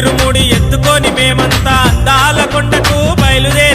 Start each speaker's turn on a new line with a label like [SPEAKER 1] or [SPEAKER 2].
[SPEAKER 1] ఇరుముడి ఎత్తుకొని మేమంతా అందాల కొండకు బయలుదేరి